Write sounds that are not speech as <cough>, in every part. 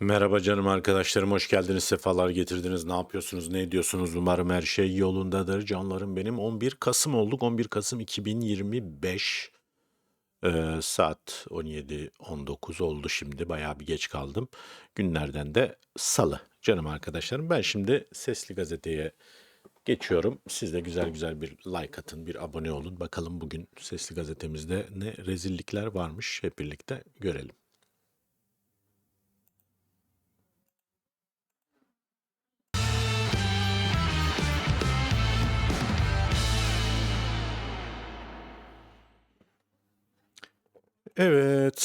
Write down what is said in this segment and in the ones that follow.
Merhaba canım arkadaşlarım, hoş geldiniz, sefalar getirdiniz. Ne yapıyorsunuz, ne ediyorsunuz? Umarım her şey yolundadır. Canlarım benim 11 Kasım olduk. 11 Kasım 2025 Ee, saat 17-19 oldu şimdi. Bayağı bir geç kaldım. Günlerden de salı. Canım arkadaşlarım ben şimdi Sesli Gazete'ye geçiyorum. Siz de güzel güzel bir like atın, bir abone olun. Bakalım bugün Sesli Gazetemizde ne rezillikler varmış hep birlikte görelim. Evet.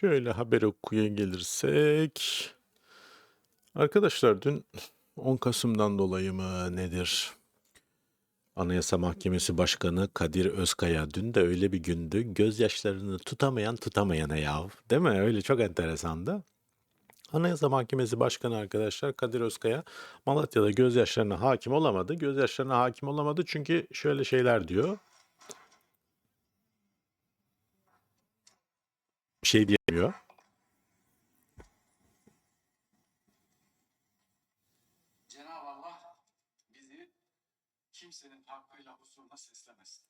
Şöyle haber okuya gelirsek. Arkadaşlar dün 10 Kasım'dan dolayı mı nedir? Anayasa Mahkemesi Başkanı Kadir Özkaya dün de öyle bir gündü. Gözyaşlarını tutamayan tutamayana yav. Değil mi? Öyle çok enteresandı. Anayasa Mahkemesi Başkanı arkadaşlar Kadir Özkaya Malatya'da gözyaşlarına hakim olamadı. Gözyaşlarına hakim olamadı çünkü şöyle şeyler diyor. Bir şey diyemiyor. Cenab-ı Allah bizi kimsenin hakkıyla huzuruna seslemesin.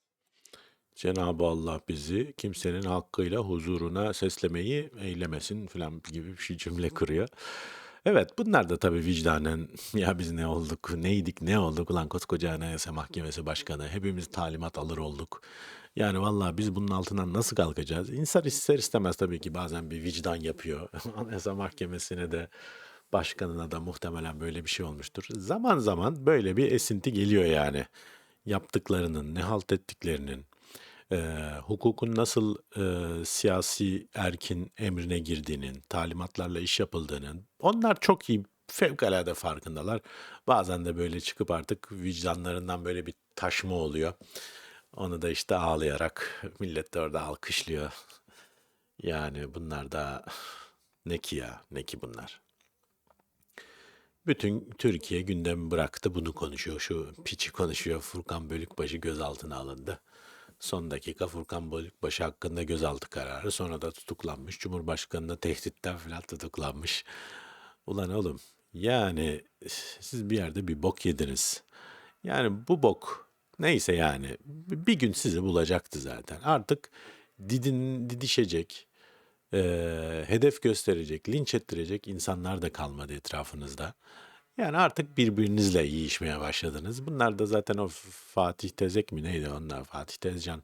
Cenab-ı Allah bizi kimsenin hakkıyla huzuruna seslemeyi eylemesin falan gibi bir şey cümle kuruyor. Evet bunlar da tabii vicdanen <laughs> ya biz ne olduk, neydik, ne olduk ulan koskoca Anayasa Mahkemesi Başkanı hepimiz talimat alır olduk. Yani vallahi biz bunun altından nasıl kalkacağız? İnsan ister istemez tabii ki bazen bir vicdan yapıyor. <laughs> Anayasa Mahkemesi'ne de başkanına da muhtemelen böyle bir şey olmuştur. Zaman zaman böyle bir esinti geliyor yani. Yaptıklarının, ne halt ettiklerinin, Eee, hukukun nasıl, eee, siyasi erkin emrine girdiğinin, talimatlarla iş yapıldığının onlar çok iyi, fevkalade farkındalar. Bazen de böyle çıkıp artık vicdanlarından böyle bir taşma oluyor. Onu da işte ağlayarak millet de orada alkışlıyor. Yani bunlar da ne ki ya, ne ki bunlar. Bütün Türkiye gündemi bıraktı bunu konuşuyor. Şu piçi konuşuyor. Furkan Bölükbaşı gözaltına alındı. Son dakika Furkan Bölükbaşı hakkında gözaltı kararı. Sonra da tutuklanmış. Cumhurbaşkanına tehditten falan tutuklanmış. Ulan oğlum yani siz bir yerde bir bok yediniz. Yani bu bok neyse yani bir gün sizi bulacaktı zaten. Artık didin, didişecek, eee, hedef gösterecek, linç ettirecek insanlar da kalmadı etrafınızda. Yani artık birbirinizle yiyişmeye başladınız. Bunlar da zaten o Fatih Tezek mi neydi onlar Fatih Tezcan.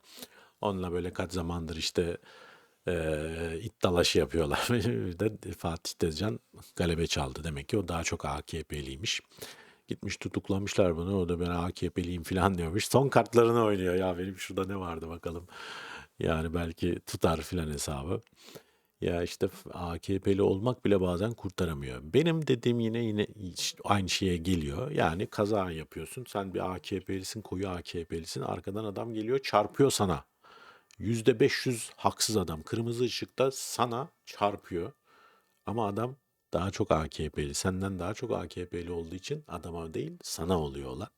Onunla böyle kaç zamandır işte eee it dalaşı yapıyorlar. <laughs> De Fatih Tezcan galebe çaldı. Demek ki o daha çok AKP'liymiş. Gitmiş tutuklamışlar bunu. O da ben AKP'liyim falan diyormuş. Son kartlarını oynuyor. Ya benim şurada ne vardı bakalım. Yani belki tutar filan hesabı. Ya işte AKP'li olmak bile bazen kurtaramıyor. Benim dediğim yine yine aynı şeye geliyor. Yani kaza yapıyorsun. Sen bir AKP'lisin, koyu AKP'lisin. Arkadan adam geliyor, çarpıyor sana. Yüzde 500 haksız adam. Kırmızı ışıkta sana çarpıyor. Ama adam daha çok AKP'li. Senden daha çok AKP'li olduğu için adama değil sana oluyor olan.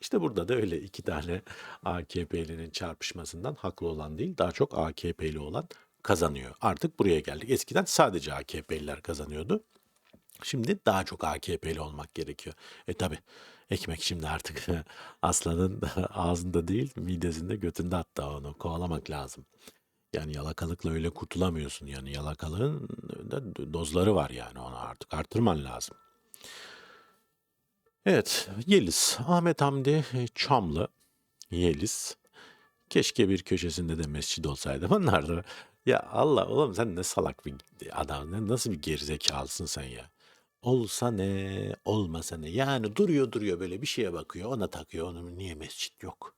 İşte burada da öyle iki tane <laughs> AKP'linin çarpışmasından haklı olan değil daha çok AKP'li olan kazanıyor. Artık buraya geldik. Eskiden sadece AKP'liler kazanıyordu. Şimdi daha çok AKP'li olmak gerekiyor. E tabi ekmek şimdi artık <laughs> aslanın <laughs> ağzında değil midesinde götünde hatta onu kovalamak lazım. Yani yalakalıkla öyle kurtulamıyorsun. Yani yalakalığın dozları var yani onu artık arttırman lazım. Evet Yeliz. Ahmet Hamdi Çamlı. Yeliz. Keşke bir köşesinde de mescid olsaydı. <laughs> Onlar da ya Allah oğlum sen ne salak bir adam. ne- Nasıl bir gerizekalısın sen ya. Olsa ne, olmasa ne. Yani duruyor duruyor böyle bir şeye bakıyor. Ona takıyor. Onun niye mescit yok?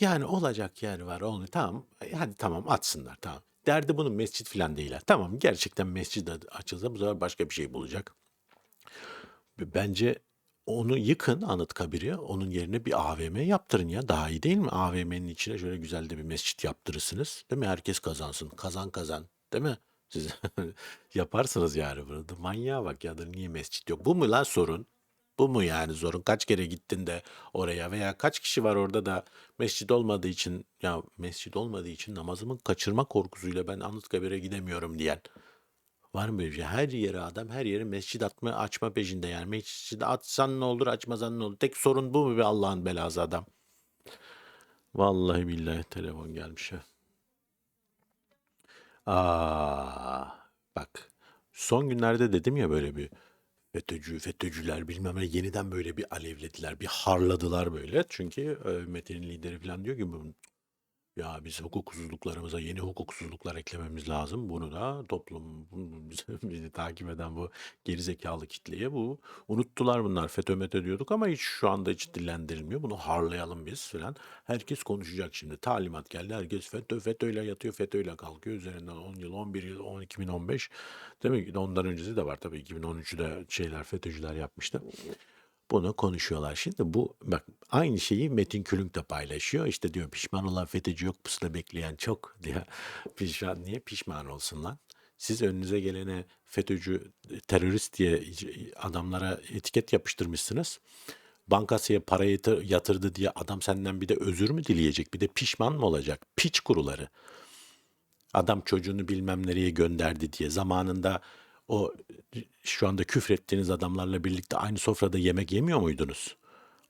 Yani olacak yer var olmuyor. Tamam. e, Hadi tamam atsınlar tamam. Derdi bunun mescit falan değil. Tamam gerçekten mescid açılsa bu sefer başka bir şey bulacak. Bence onu yıkın Anıtkabir'i. Onun yerine bir AVM yaptırın ya. Daha iyi değil mi? AVM'nin içine şöyle güzel de bir mescit yaptırırsınız. Değil mi? Herkes kazansın. Kazan kazan. Değil mi? <laughs> Siz <laughs> yaparsınız yani bunu. Manyağa bak ya da niye mescit yok? Bu mu lan sorun? Bu mu yani sorun? Kaç kere gittin de oraya veya kaç kişi var orada da mescit olmadığı için ya mescit olmadığı için namazımı kaçırma korkusuyla ben Anıtkabir'e gidemiyorum diyen. Var mı böyle şey? Her yere adam her yere mescid atma, açma peşinde yani. Mescid atsan ne olur açmasan ne olur. Tek sorun bu mu be Allah'ın belası adam? Vallahi billahi telefon gelmiş ha. Aa, bak son günlerde dedim ya böyle bir FETÖ'cü, FETÖ'cüler bilmem ne yeniden böyle bir alevlediler, bir harladılar böyle. Çünkü Metin'in lideri falan diyor ki ya biz hukuksuzluklarımıza yeni hukuksuzluklar eklememiz lazım. Bunu da toplum, <laughs> bizi, bizi takip eden bu gerizekalı kitleye bu unuttular bunlar. FETÖ METÖ diyorduk ama hiç şu anda hiç dillendirilmiyor. Bunu harlayalım biz falan. Herkes konuşacak şimdi. Talimat geldi. Herkes FETÖ, FETÖ'yle yatıyor, FETÖ'yle kalkıyor. Üzerinden 10 yıl, 11 yıl, 10, 2015. Demek ki ondan öncesi de var tabii. 2013'de şeyler, FETÖ'cüler yapmıştı. Bunu konuşuyorlar. Şimdi bu bak aynı şeyi Metin Külünk de paylaşıyor. İşte diyor pişman olan FETÖ'cü yok pusula bekleyen çok diyor. <laughs> Pişman niye pişman olsun lan? Siz önünüze gelene FETÖ'cü terörist diye adamlara etiket yapıştırmışsınız. Bankasıya para yatır- yatırdı diye adam senden bir de özür mü dileyecek? Bir de pişman mı olacak? Piç kuruları. Adam çocuğunu bilmem nereye gönderdi diye zamanında o şu anda küfrettiğiniz adamlarla birlikte aynı sofrada yemek yemiyor muydunuz?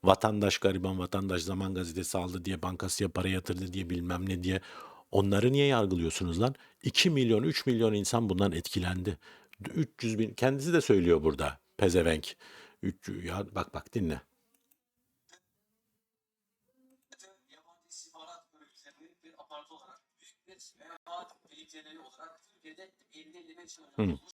Vatandaş gariban vatandaş zaman gazetesi aldı diye bankasıya para yatırdı diye bilmem ne diye onları niye yargılıyorsunuz lan? 2 milyon 3 milyon insan bundan etkilendi. 300 bin kendisi de söylüyor burada pezevenk. 300, ya bak bak dinle. FETÖ yabancı istihbarat örgütlerinin bir aparatı olarak büyük bir menfaat birlikleri olarak Türkiye'de 50-55 yıl Hı. önce olmuş.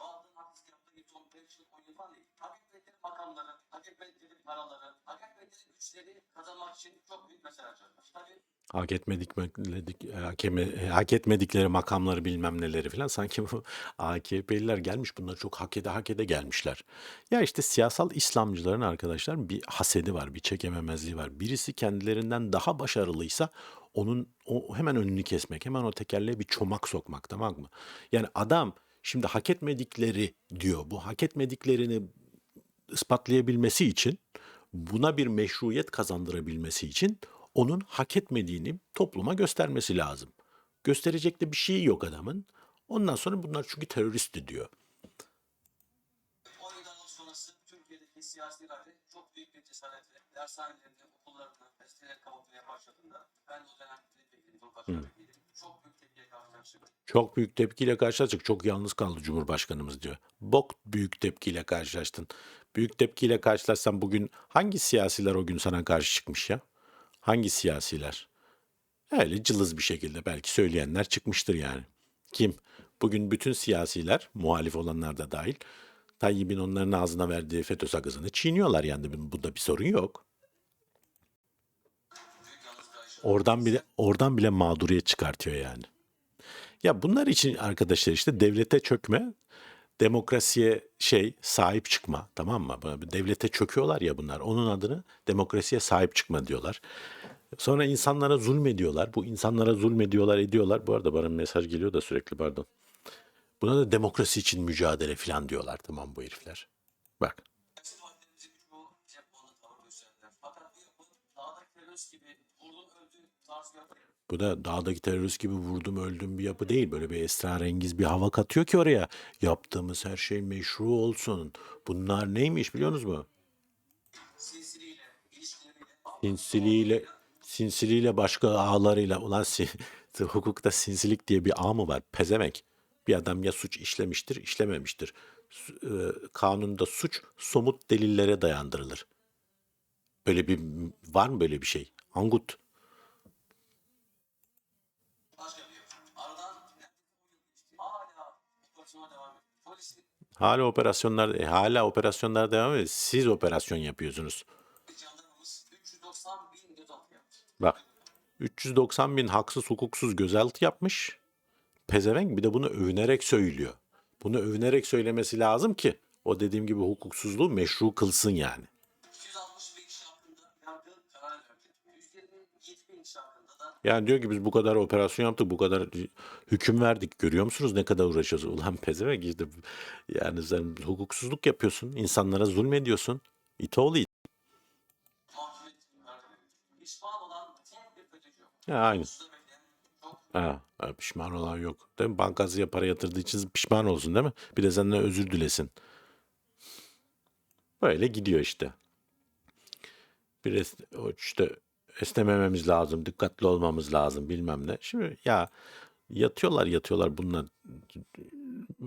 Bazılarının haksız yaptığı bir son 5 yıl 10 yıl falan değil. Hak etmedikleri makamları, hak etmedikleri paraları, hak etmedikleri güçleri kazanmak için çok büyük mesaj harcadılar. Tabii Hak etmedik, medik- hak, eme- hak etmedikleri makamları bilmem neleri falan sanki bu AKP'liler gelmiş bunlar çok hak ede hak ede gelmişler. Ya işte siyasal İslamcıların arkadaşlar bir hasedi var, bir çekememezliği var. Birisi kendilerinden daha başarılıysa onun o hemen önünü kesmek, hemen o tekerleğe bir çomak sokmak tamam mı? Yani adam şimdi hak etmedikleri diyor. Bu hak etmediklerini ispatlayabilmesi için, buna bir meşruiyet kazandırabilmesi için onun hak etmediğini topluma göstermesi lazım. Gösterecek de bir şey yok adamın. Ondan sonra bunlar çünkü teröristti diyor. 10 yıldan sonrası Türkiye'deki siyasi irade çok büyük bir cesaretle kapatmaya başladığında ben o dönem milletvekili Cumhurbaşkanı. Çok büyük tepkiyle karşılaştık. Çok yalnız kaldı Cumhurbaşkanımız diyor. Bok büyük tepkiyle karşılaştın. Büyük tepkiyle karşılaşsan bugün hangi siyasiler o gün sana karşı çıkmış ya? Hangi siyasiler? Öyle cılız bir şekilde belki söyleyenler çıkmıştır yani. Kim? Bugün bütün siyasiler, muhalif olanlar da dahil, Tayyip'in onların ağzına verdiği FETÖ sakızını çiğniyorlar yani. Bunda bir sorun yok. Oradan bile oradan bile mağduriyet çıkartıyor yani. Ya bunlar için arkadaşlar işte devlete çökme, demokrasiye şey sahip çıkma tamam mı? Devlete çöküyorlar ya bunlar. Onun adını demokrasiye sahip çıkma diyorlar. Sonra insanlara zulmediyorlar. Bu insanlara zulmediyorlar, ediyorlar. Bu arada bana mesaj geliyor da sürekli pardon. Buna da demokrasi için mücadele falan diyorlar tamam bu herifler. Bak. Siyasi partilerimizin çoğu cephanı tavır gösterdiler. Fakat bu yapı dağdaki terörist gibi vurdun öldü tarzı yapı Bu da dağdaki terörist gibi vurdum öldüm bir yapı değil. Böyle bir esrarengiz bir hava katıyor ki oraya. Yaptığımız her şey meşru olsun. Bunlar neymiş biliyorsunuz mu? Sinsiliğiyle, sinsiliğiyle başka ağlarıyla. Ulan si, <laughs> hukukta sinsilik diye bir ağ mı var? Pezemek. Bir adam ya suç işlemiştir, işlememiştir. E, Kanunda suç somut delillere dayandırılır. Böyle bir var mı böyle bir şey? Angut. Hala operasyonlar, e, hala operasyonlar devam ediyor. Siz operasyon yapıyorsunuz. jandarmamız 390 bin gözaltı. Bak 390 bin haksız hukuksuz gözaltı yapmış. Pezevenk bir de bunu övünerek söylüyor. Bunu övünerek söylemesi lazım ki o dediğim gibi hukuksuzluğu meşru kılsın yani. Yani diyor ki biz bu kadar operasyon yaptık, bu kadar hüküm verdik. Görüyor musunuz ne kadar uğraşıyoruz? Ulan pezevenk işte yani sen hukuksuzluk yapıyorsun, insanlara zulmediyorsun. İt oğlu it. Ya aynı. Ha, pişman olan yok. Değil mi? Bankasıya para yatırdığı için pişman olsun değil mi? Bir de senden özür dilesin. Böyle gidiyor işte. Bir o işte esnemememiz lazım, dikkatli olmamız lazım bilmem ne. Şimdi ya yatıyorlar yatıyorlar bunlar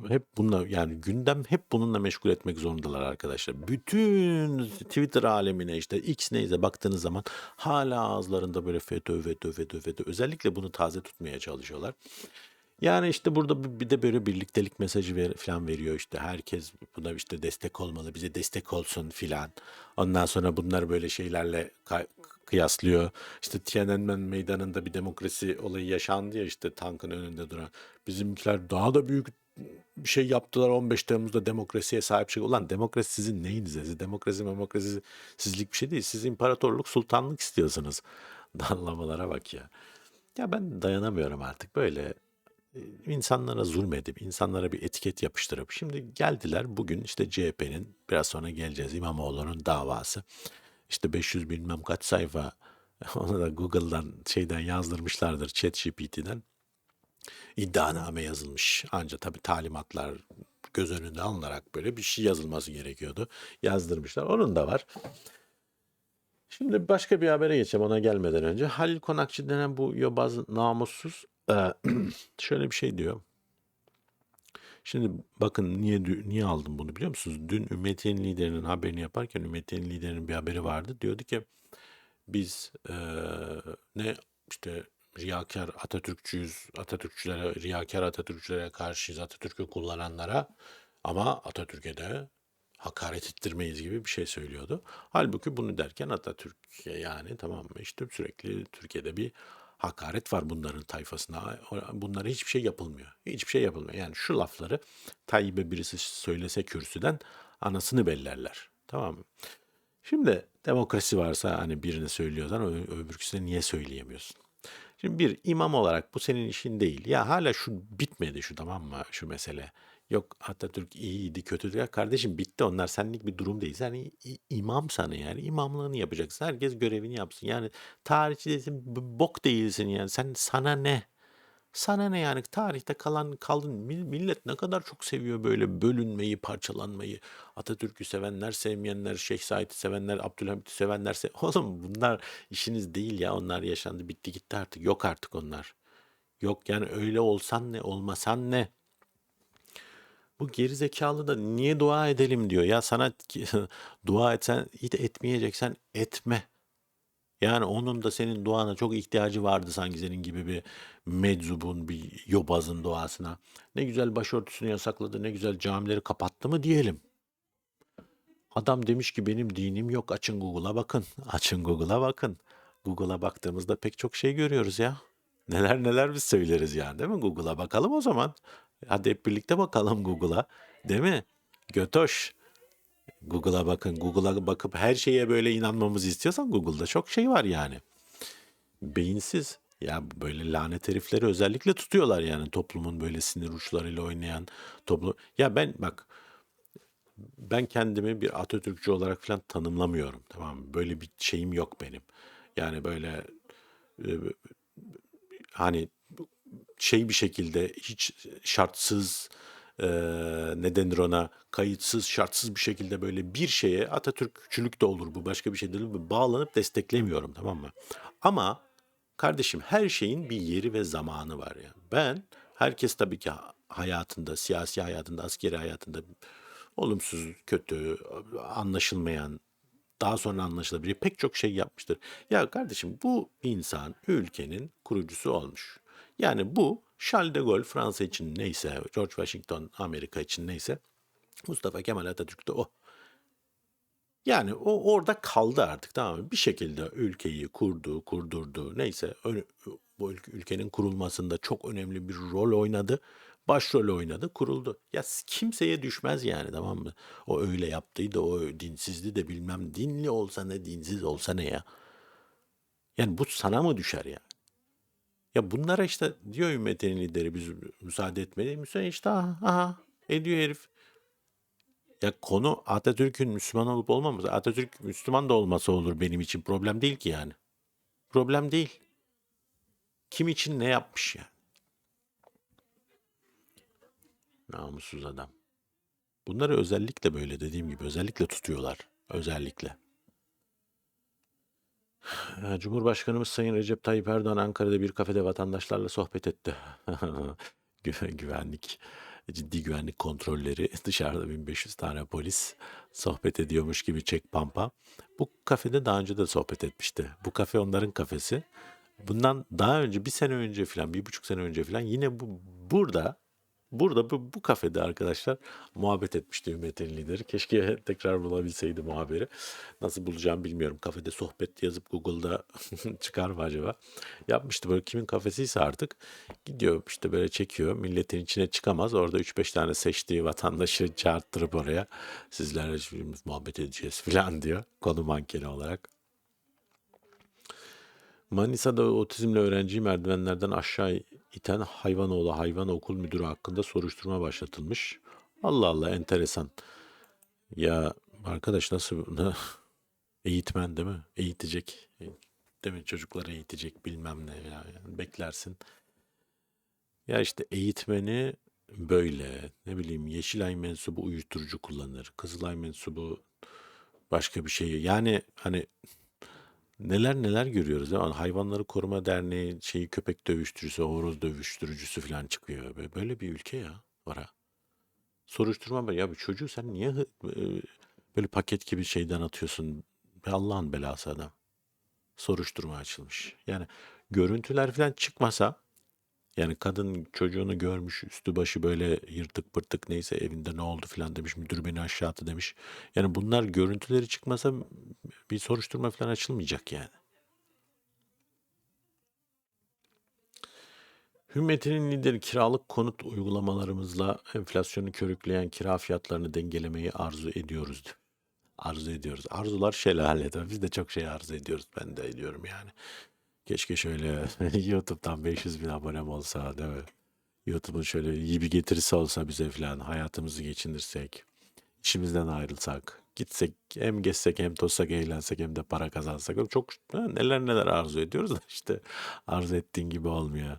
hep bununla yani gündem hep bununla meşgul etmek zorundalar arkadaşlar. Bütün Twitter alemine işte X neyse baktığınız zaman hala ağızlarında böyle FETÖ, FETÖ, FETÖ, FETÖ. Özellikle bunu taze tutmaya çalışıyorlar. Yani işte burada bir de böyle birliktelik mesajı ver, falan veriyor işte herkes buna işte destek olmalı bize destek olsun filan. Ondan sonra bunlar böyle şeylerle kıyaslıyor. İşte Tiananmen meydanında bir demokrasi olayı yaşandı ya işte tankın önünde duran. Bizimkiler daha da büyük bir şey yaptılar 15 Temmuz'da demokrasiye sahip çık. Ulan demokrasi sizin neyinize? Demokrasi demokrasi sizlik bir şey değil. Siz imparatorluk sultanlık istiyorsunuz. <laughs> Dallamalara bak ya. Ya ben dayanamıyorum artık böyle e, insanlara zulmedip, insanlara bir etiket yapıştırıp şimdi geldiler bugün işte CHP'nin biraz sonra geleceğiz İmamoğlu'nun davası. İşte 500 bilmem kaç sayfa <laughs> onu da Google'dan şeyden yazdırmışlardır ChatGPT'den iddianame yazılmış. Ancak tabii talimatlar göz önünde alınarak böyle bir şey yazılması gerekiyordu. Yazdırmışlar. Onun da var. Şimdi başka bir habere geçeceğim ona gelmeden önce. Halil Konakçı denen bu yobaz namussuz e, <clears throat> şöyle bir şey diyor. Şimdi bakın niye niye aldım bunu biliyor musunuz? Dün Ümmetiyet'in liderinin haberini yaparken Ümmetiyet'in liderinin bir haberi vardı. Diyordu ki biz e, ne işte riyakar Atatürkçüyüz, Atatürkçülere, riyakar Atatürkçülere karşıyız, Atatürk'ü kullananlara ama Atatürk'e de hakaret ettirmeyiz gibi bir şey söylüyordu. Halbuki bunu derken Atatürk'e yani tamam mı işte sürekli Türkiye'de bir hakaret var bunların tayfasına. Bunlara hiçbir şey yapılmıyor. Hiçbir şey yapılmıyor. Yani şu lafları Tayyip'e birisi söylese kürsüden anasını bellerler. Tamam mı? Şimdi demokrasi varsa hani birini söylüyorsan öbürküsüne niye söyleyemiyorsun? Şimdi bir imam olarak bu senin işin değil. Ya hala şu bitmedi şu tamam mı şu mesele. Yok Atatürk iyiydi kötüydü. Ya kardeşim bitti onlar senlik bir durum değil. Sen imam sana yani imamlığını yapacaksın. Herkes görevini yapsın. Yani tarihçi değilsin b- bok değilsin yani. Sen sana ne? Sana ne yani tarihte kalan kaldın Mil- millet ne kadar çok seviyor böyle bölünmeyi, parçalanmayı. Atatürk'ü sevenler, sevmeyenler, Şeyh Said'i sevenler, Abdülhamit'i sevenler. Se <laughs> Oğlum bunlar işiniz değil ya. Onlar yaşandı, bitti gitti artık. Yok artık onlar. Yok yani öyle olsan ne, olmasan ne? Bu geri zekalı da niye dua edelim diyor. Ya sana <laughs> dua etsen, hiç etmeyeceksen etme. Yani onun da senin duana çok ihtiyacı vardı sanki senin gibi bir meczubun, bir yobazın duasına. Ne güzel başörtüsünü yasakladı, ne güzel camileri kapattı mı diyelim. Adam demiş ki benim dinim yok. Açın Google'a bakın. <laughs> Açın Google'a bakın. Google'a baktığımızda pek çok şey görüyoruz ya. Neler neler biz söyleriz yani değil mi? Google'a bakalım o zaman. Hadi hep birlikte bakalım Google'a. Değil mi? Götoş. Google'a bakın. Google'a bakıp her şeye böyle inanmamızı istiyorsan Google'da çok şey var yani. Beyinsiz. Ya böyle lanet herifleri özellikle tutuyorlar yani toplumun böyle sinir uçlarıyla oynayan toplum. Ya ben bak ben kendimi bir Atatürkçü olarak falan tanımlamıyorum. Tamam mı? Böyle bir şeyim yok benim. Yani böyle e, hani şey bir şekilde hiç şartsız e, ne denir ona kayıtsız şartsız bir şekilde böyle bir şeye Atatürkçülük de olur bu başka bir şey değil mi? Bağlanıp desteklemiyorum tamam mı? Ama kardeşim her şeyin bir yeri ve zamanı var ya. Ben herkes tabii ki ha- hayatında, siyasi hayatında, askeri hayatında olumsuz, kötü, anlaşılmayan, daha sonra anlaşılabilir pek çok şey yapmıştır. Ya kardeşim bu insan ülkenin kurucusu olmuş. Yani bu Charles de Gaulle Fransa için neyse, George Washington Amerika için neyse, Mustafa Kemal Atatürk de o. Yani o orada kaldı artık tamam mı? Bir şekilde ülkeyi kurdu, kurdurdu. Neyse bu ülke- ülkenin kurulmasında çok önemli bir rol oynadı. Başrol oynadı, kuruldu. Ya kimseye düşmez yani tamam mı? O öyle yaptıydı, o dinsizdi de bilmem dinli olsa ne, dinsiz olsa ne ya. Yani bu sana mı düşer ya? Ya bunlara işte diyor ümmetin lideri biz müsaade etmeli. Müsaade işte aha, aha ediyor herif. Ya konu Atatürk'ün Müslüman olup olmaması. Atatürk Müslüman da olmasa olur benim için. Problem değil ki yani. Problem değil. Kim için ne yapmış yani? Namussuz adam. Bunları özellikle böyle dediğim gibi özellikle tutuyorlar. Özellikle. Ha, Cumhurbaşkanımız Sayın Recep Tayyip Erdoğan Ankara'da bir kafede vatandaşlarla sohbet etti. <laughs> Gü- güvenlik, ciddi güvenlik kontrolleri, <laughs> dışarıda 1500 tane polis sohbet ediyormuş gibi çek pampa. Bu kafede daha önce de sohbet etmişti. Bu kafe onların kafesi. Bundan daha önce bir sene önce falan, bir buçuk sene önce falan yine bu burada Burada bu, bu kafede arkadaşlar muhabbet etmişti Ümmet'in lideri. Keşke <laughs> tekrar bulabilseydi muhabiri. Nasıl bulacağım bilmiyorum. Kafede sohbet yazıp Google'da <laughs> çıkar mı acaba? Yapmıştı böyle kimin kafesiyse artık. Gidiyor işte böyle çekiyor. Milletin içine çıkamaz. Orada 3-5 tane seçtiği vatandaşı çağırttırıp oraya sizlerle şimdi muhabbet edeceğiz falan diyor. Konu mankeni olarak. Manisa'da otizmli öğrenciyi merdivenlerden aşağı iten Hayvanoğlu Hayvan Okul Müdürü hakkında soruşturma başlatılmış. Allah Allah enteresan. Ya arkadaş nasıl <laughs> eğitmen değil mi? Eğitecek. Değil mi? Çocukları eğitecek bilmem ne ya. Yani beklersin. Ya işte eğitmeni böyle ne bileyim Yeşilay mensubu uyuşturucu kullanır. Kızılay mensubu başka bir şey. Yani hani Neler neler görüyoruz. Yani hayvanları koruma derneği şeyi köpek dövüştürücüsü, horoz dövüştürücüsü falan çıkıyor. Böyle, böyle bir ülke ya var ha. Soruşturma var. Ya bu çocuğu sen niye e, böyle paket gibi şeyden atıyorsun? Be Allah'ın belası adam. Soruşturma açılmış. Yani görüntüler falan çıkmasa yani kadın çocuğunu görmüş üstü başı böyle yırtık pırtık neyse evinde ne oldu falan demiş müdür beni aşağı attı demiş. Yani bunlar görüntüleri çıkmasa bir soruşturma falan açılmayacak yani. Hükümetinin lideri kiralık konut uygulamalarımızla enflasyonu körükleyen kira fiyatlarını dengelemeyi arzu ediyoruz. Arzu ediyoruz. Arzular şelale. Biz de çok şey arzu ediyoruz. Ben de ediyorum yani. Keşke şöyle <laughs> YouTube'dan 500 bin abonem olsa değil mi? YouTube'un şöyle iyi bir getirisi olsa bize falan hayatımızı geçindirsek, işimizden ayrılsak, gitsek hem gezsek hem tozsak eğlensek hem de para kazansak. Çok neler neler arzu ediyoruz da işte arzu ettiğin gibi olmuyor.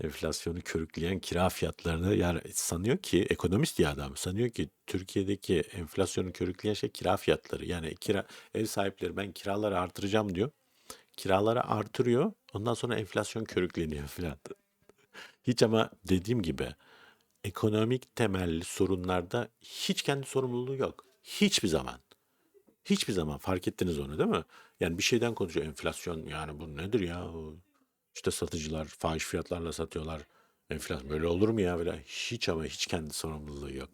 Enflasyonu körükleyen kira fiyatlarını yani sanıyor ki ekonomist ya adam sanıyor ki Türkiye'deki enflasyonu körükleyen şey kira fiyatları. Yani kira ev sahipleri ben kiraları artıracağım diyor. Kiraları artırıyor. Ondan sonra enflasyon körükleniyor filan. Hiç ama dediğim gibi ekonomik temelli sorunlarda hiç kendi sorumluluğu yok. Hiçbir zaman. Hiçbir zaman fark ettiniz onu değil mi? Yani bir şeyden konuşuyor enflasyon yani bu nedir ya? İşte satıcılar fahiş fiyatlarla satıyorlar. Enflasyon böyle olur mu ya? Böyle hiç ama hiç kendi sorumluluğu yok.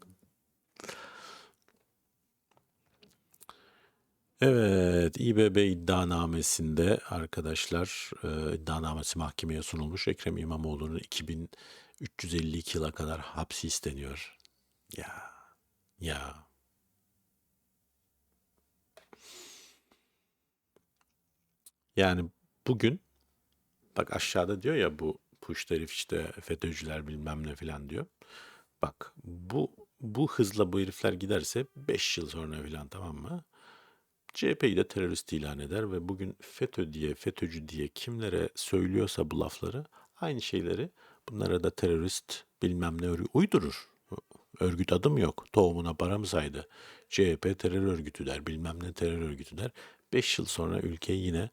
Evet, İBB iddianamesinde arkadaşlar e, iddianamesi mahkemeye sunulmuş. Ekrem İmamoğlu'nun 2352 yıla kadar hapsi isteniyor. Ya, ya. Yani bugün bak aşağıda diyor ya bu push herif işte FETÖ'cüler bilmem ne filan diyor. Bak bu bu hızla bu herifler giderse 5 yıl sonra filan tamam mı? CHP'yi de terörist ilan eder ve bugün FETÖ diye, FETÖ'cü diye kimlere söylüyorsa bu lafları aynı şeyleri bunlara da terörist bilmem ne uydurur. Örgüt adım yok. Tohumuna para mı saydı? CHP terör örgütü der, bilmem ne terör örgütü der. 5 yıl sonra ülkeyi yine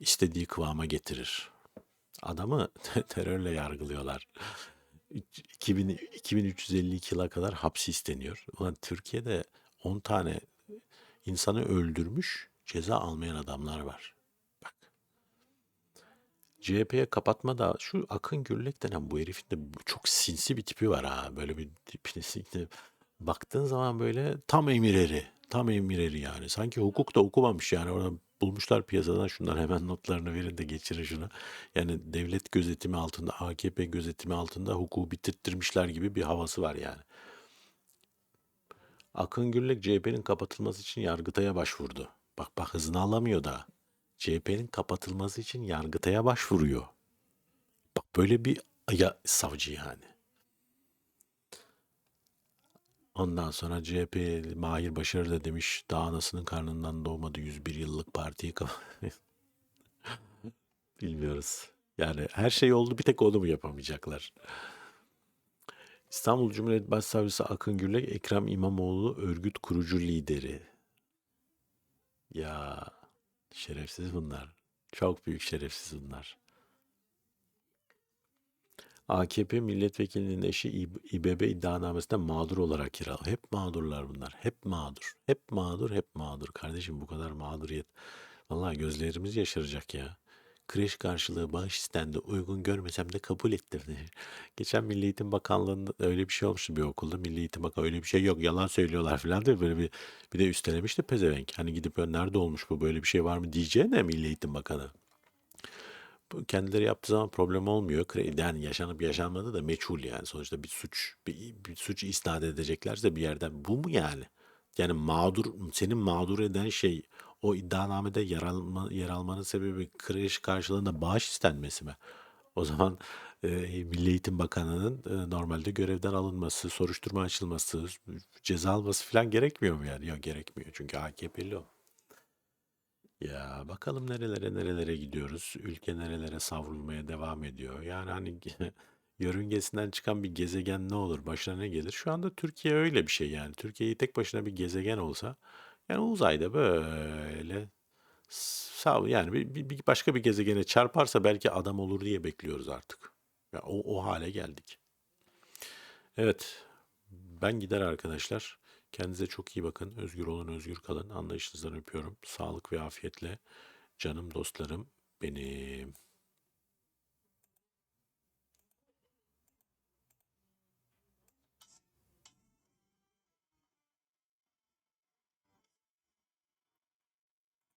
istediği kıvama getirir. Adamı <laughs> terörle yargılıyorlar. 2000, 2352 yıla kadar hapsi isteniyor. Ulan Türkiye'de 10 tane insanı öldürmüş, ceza almayan adamlar var. Bak. CHP'ye kapatma da şu Akın Gürlek denen bu herifin de çok sinsi bir tipi var ha. Böyle bir tipine <laughs> baktığın zaman böyle tam emir eri. Tam emir eri yani. Sanki hukuk da okumamış yani. Orada bulmuşlar piyasadan şunlar hemen notlarını verin de geçirin şunu. Yani devlet gözetimi altında, AKP gözetimi altında hukuku bitirttirmişler gibi bir havası var yani. Akın Gürlek CHP'nin kapatılması için Yargıtay'a başvurdu. Bak bak hızını alamıyor da. CHP'nin kapatılması için Yargıtay'a başvuruyor. Bak böyle bir ya, savcı yani. Ondan sonra CHP Mahir Başarı da demiş daha anasının karnından doğmadı 101 yıllık partiyi <laughs> Bilmiyoruz. Yani her şey oldu bir tek onu mu yapamayacaklar? İstanbul Cumhuriyet Başsavcısı Akın Gürlek, Ekrem İmamoğlu örgüt kurucu lideri. Ya şerefsiz bunlar. Çok büyük şerefsiz bunlar. AKP milletvekilinin eşi İB- İBB iddianamesinde mağdur olarak kiralı. Hep mağdurlar bunlar. Hep mağdur. Hep mağdur, hep mağdur. Kardeşim bu kadar mağduriyet. Vallahi gözlerimiz yaşaracak ya. Kreş karşılığı bağış istendi. Uygun görmesem de kabul ettirdi. <laughs> Geçen Milli Eğitim Bakanlığı'nda öyle bir şey olmuştu bir okulda. Milli Eğitim Bakanı öyle bir şey yok. Yalan söylüyorlar falan diye böyle bir bir de üstelemişti pezevenk. Hani gidip "Ya nerede olmuş bu böyle bir şey var mı diyeceğine Milli Eğitim Bakanı. Kendileri yaptığı zaman problem olmuyor. Yani yaşanıp yaşanmadığı da meçhul yani. Sonuçta bir suç bir, bir suç isnat edeceklerse bir yerden bu mu yani? Yani mağdur senin mağdur eden şey o iddianamede yer, alma, yer almanın sebebi kreş karşılığında bağış istenmesi mi? O zaman e, Milli Eğitim Bakanı'nın e, normalde görevden alınması, soruşturma açılması, ceza alması falan gerekmiyor mu yani? Yok gerekmiyor çünkü AKP'li o. Ya bakalım nerelere nerelere gidiyoruz. Ülke nerelere savrulmaya devam ediyor. Yani hani <laughs> yörüngesinden çıkan bir gezegen ne olur? Başına ne gelir? Şu anda Türkiye öyle bir şey yani. Türkiye'yi tek başına bir gezegen olsa yani uzayda böyle sağ yani bir, bir- başka bir gezegene çarparsa belki adam olur diye bekliyoruz artık. Ya o, o hale geldik. Evet. Ben gider arkadaşlar. Kendinize çok iyi bakın. Özgür olun, özgür kalın. Anlayışınızdan öpüyorum. Sağlık ve afiyetle. Canım dostlarım benim.